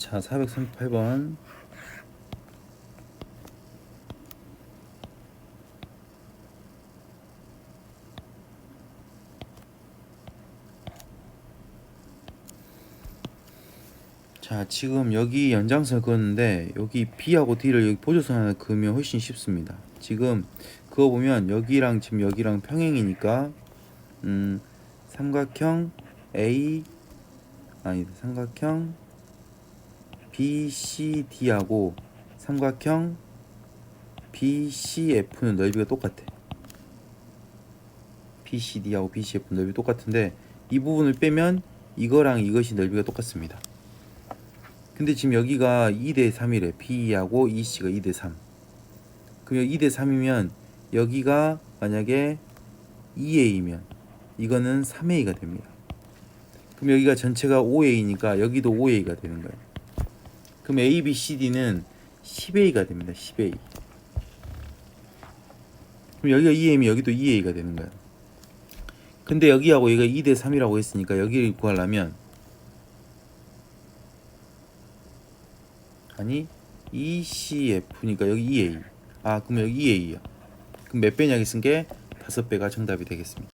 자, 438번. 자, 지금 여기 연장선을 그었는데 여기 B하고 D를 여기 보조선 하나 그으면 훨씬 쉽습니다. 지금 그거 보면 여기랑 지금 여기랑 평행이니까 음, 삼각형 A 아니 삼각형 BCD하고 삼각형 BCF는 넓이가 똑같아. BCD하고 BCF 넓이 똑같은데 이 부분을 빼면 이거랑 이것이 넓이가 똑같습니다. 근데 지금 여기가 2대 3이래. B하고 EC가 2대 3. 그럼 여기 2대 3이면 여기가 만약에 2A이면 이거는 3A가 됩니다. 그럼 여기가 전체가 5A니까 여기도 5A가 되는 거예요. 그럼 A, B, C, D는 10A가 됩니다. 10A. 그럼 여기가 2A면 여기도 2A가 되는 거예요. 근데 여기하고 얘가 2대 3이라고 했으니까 여기를 구하려면 아니 ECF니까 여기 2A. 아 그럼 여기 2A야. 그럼 몇 배냐 했은 게 다섯 배가 정답이 되겠습니다.